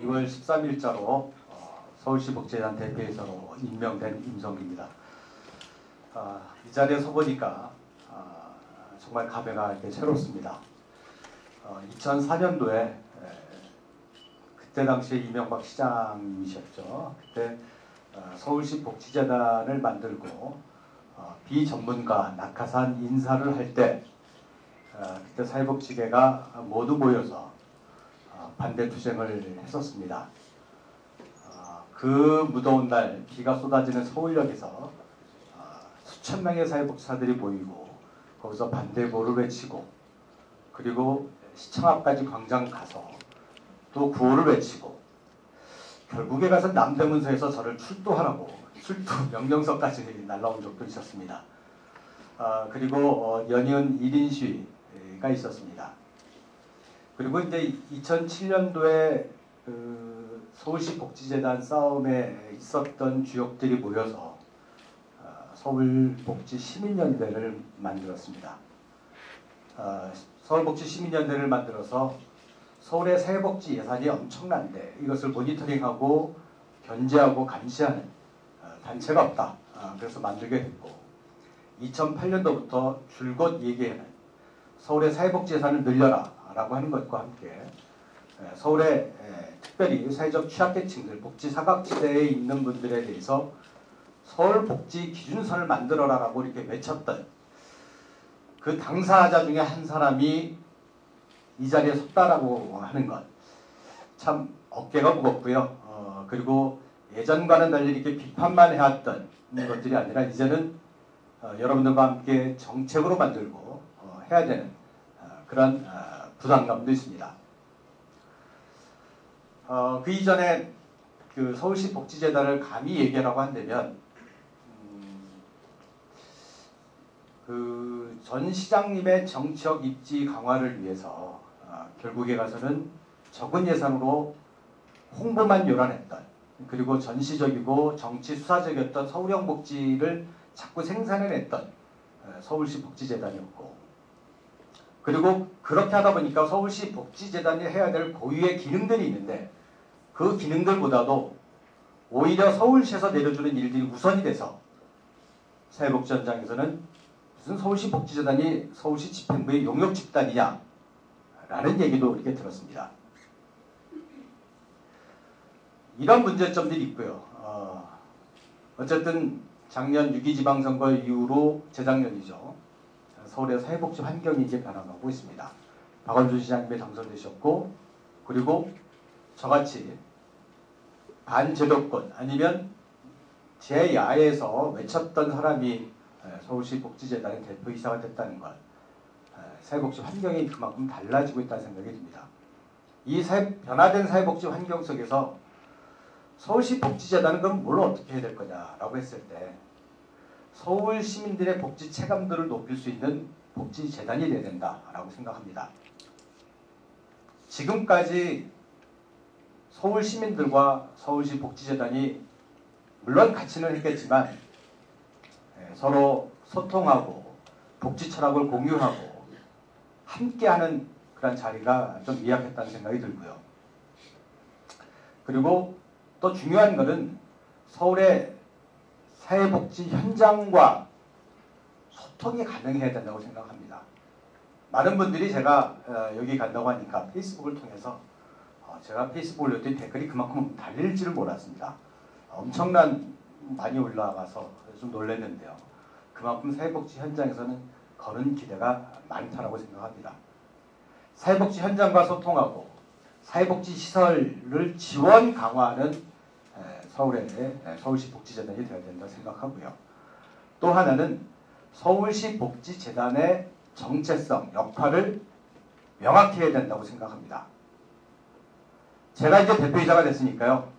2월 13일자로 어, 서울시 복지재단 대표이사로 임명된 임성기입니다. 아, 이 자리에 서보니까 아, 정말 감회가 이렇게 새롭습니다. 어, 2004년도에 그때 당시에 이명박 시장님이셨죠. 그때 어, 서울시 복지재단을 만들고 어, 비전문가 낙하산 인사를 할때 어, 그때 사회복지계가 모두 모여서 어, 반대 투쟁을 했었습니다. 어, 그 무더운 날 비가 쏟아지는 서울역에서 수천 명의 사회복지사들이 모이고 거기서 반대보를 외치고 그리고 시청 앞까지 광장 가서 또 구호를 외치고 결국에 가서 남대문서에서 저를 출두하라고 출두 명령서까지 날라온 적도 있었습니다. 아, 그리고 연이은 1인 시위 가 있었습니다. 그리고 이제 2007년도에 그 서울시 복지재단 싸움에 있었던 주역들이 모여서 어, 서울복지 시민연대를 만들었습니다. 어, 서울복지 시민연대를 만들어서 서울의 사회복지 예산이 엄청난데 이것을 모니터링하고 견제하고 감시하는 어, 단체가 없다. 그래서 만들게 됐고 2008년도부터 줄곧 얘기하는 서울의 사회복지 예산을 늘려라 라고 하는 것과 함께 예, 서울의 예, 특별히 사회적 취약계층들 복지 사각지대에 있는 분들에 대해서 서울 복지 기준선을 만들어라 라고 이렇게 외쳤던 그 당사자 중에 한 사람이 이 자리에 섰다라고 하는 것 참 어깨가 무겁고요. 어, 그리고 예전과는 달리 이렇게 비판만 해왔던 것들이 아니라 이제는 어, 여러분들과 함께 정책으로 만들고 해야 되는 어, 그런 어, 부담감도 있습니다. 어, 그 이전에 그 서울시 복지재단을 감히 얘기하라고 한다면 음, 그전 시장님의 정치적 입지 강화를 위해서 어, 결국에 가서는 적은 예산으로 홍보만 요란했던 그리고 전시적이고 정치 수사적이었던 서울형 복지를 자꾸 생산해냈던 서울시 복지재단이었고 그리고 그렇게 하다 보니까 서울시 복지재단이 해야 될 고유의 기능들이 있는데 그 기능들보다도 오히려 서울시에서 내려주는 일들이 우선이 돼서 사회복지 현장에서는 무슨 서울시 복지재단이 서울시 집행부의 용역 집단이냐 라는 얘기도 이렇게 들었습니다. 이런 문제점들이 있고요. 어, 어쨌든 작년 6.2 지방선거 이후로 재작년이죠. 서울의 사회복지 환경이 이제 변화가고 있습니다. 박원순 시장님이 당선되셨고 그리고 저같이 반제도권 아니면 제야에서 외쳤던 사람이 서울시 복지재단의 대표이사가 됐다는 것 사회복지 환경이 그만큼 달라지고 있다는 생각이 듭니다. 이 사회, 변화된 사회복지 환경 속에서 서울시 복지재단은 그럼 뭘 어떻게 해야 될 거냐라고 했을 때 서울 시민들의 복지 체감도를 높일 수 있는 복지 재단이 되어야 된다라고 생각합니다. 지금까지 서울 시민들과 서울시 복지재단이 물론 같이는 했겠지만 예, 서로 소통하고 복지 철학을 공유하고 함께하는 그런 자리가 좀 미약했다는 생각이 들고요. 그리고 또 중요한 것은 서울의 사회복지 현장과 소통이 가능해야 된다고 생각합니다. 많은 분들이 제가 어, 여기 간다고 하니까 페이스북을 통해서 어, 제가 페이스북 올렸더니 댓글이 그만큼 달릴지를 몰랐습니다. 엄청난 많이 올라가서 좀 놀랐는데요. 그만큼 사회복지 현장에서는 거는 기대가 많다고 생각합니다. 사회복지 현장과 소통하고 사회복지 시설을 지원 강화하는 서울의 서울시 복지재단이 되어야 된다 생각하고요. 또 하나는 서울시 복지재단의 정체성, 역할을 명확히 해야 된다고 생각합니다. 제가 이제 대표이사가 됐으니까요.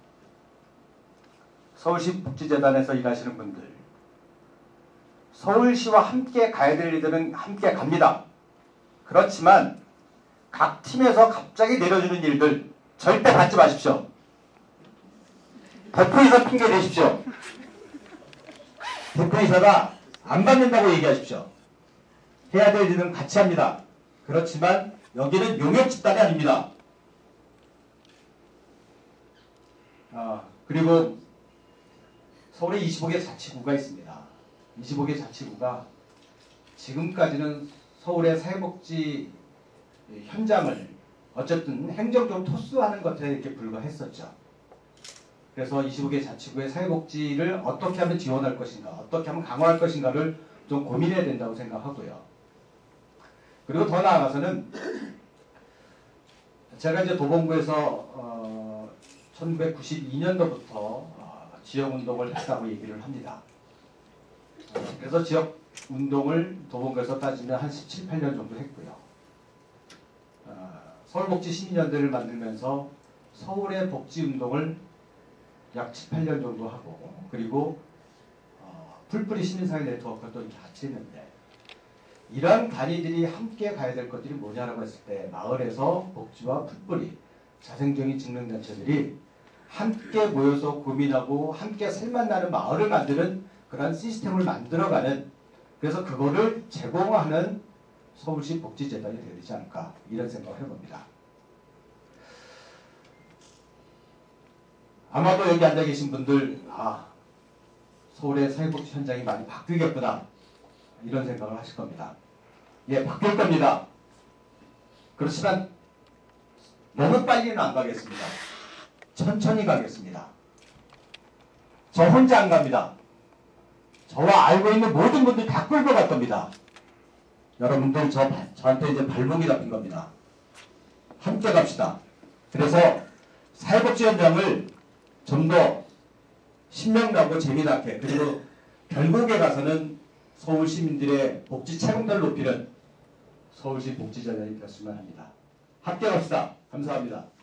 서울시 복지재단에서 일하시는 분들 서울시와 함께 가야 될 일들은 함께 갑니다. 그렇지만 각 팀에서 갑자기 내려주는 일들 절대 받지 마십시오. 대표이사 핑계 대십시오. 대표이사가 안 받는다고 얘기하십시오. 해야 될 일은 같이 합니다. 그렇지만 여기는 용역 집단이 아닙니다. 아, 그리고 서울에 25개 자치구가 있습니다. 25개 자치구가 지금까지는 서울의 사회복지 현장을 어쨌든 행정적으로 토스하는 것에 이렇게 불과했었죠. 그래서 25개 자치구의 사회복지를 어떻게 하면 지원할 것인가, 어떻게 하면 강화할 것인가를 좀 고민해야 된다고 생각하고요. 그리고 더 나아가서는 제가 이제 도봉구에서 어, 1992년도부터 어, 지역 운동을 했다고 얘기를 합니다. 어, 그래서 지역 운동을 도봉구에서 따지면 한 17, 8년 정도 했고요. 어, 서울복지 시민연대를 만들면서 서울의 복지 운동을 약 7, 8년 정도 하고 그리고 어, 풀뿌리 시민사회 네트워크도 이렇게 같이 했는데 이런 단위들이 함께 가야 될 것들이 뭐냐라고 했을 때 마을에서 복지와 풀뿌리 자생적인 직능단체들이 함께 모여서 고민하고 함께 살맛나는 마을을 만드는 그런 시스템을 만들어가는 그래서 그거를 제공하는 서울시 복지재단이 되지 않을까 이런 생각을 해봅니다. 아마도 여기 앉아 계신 분들 아 서울의 사회복지 현장이 많이 바뀌겠구나 이런 생각을 하실 겁니다. 예, 바뀔 겁니다. 그렇지만 너무 빨리는 안 가겠습니다. 천천히 가겠습니다. 저 혼자 안 갑니다. 저와 알고 있는 모든 분들 다 끌고 갈 겁니다. 여러분들 저, 저한테 이제 발목이 잡힌 겁니다. 함께 갑시다. 그래서 사회복지 현장을 좀 더 신명나고 재미나게 그리고 결국에 가서는 서울 시민들의 복지 체감도를 높이는 서울시 복지재단이 되었으면 합니다. 갑시다. 감사합니다.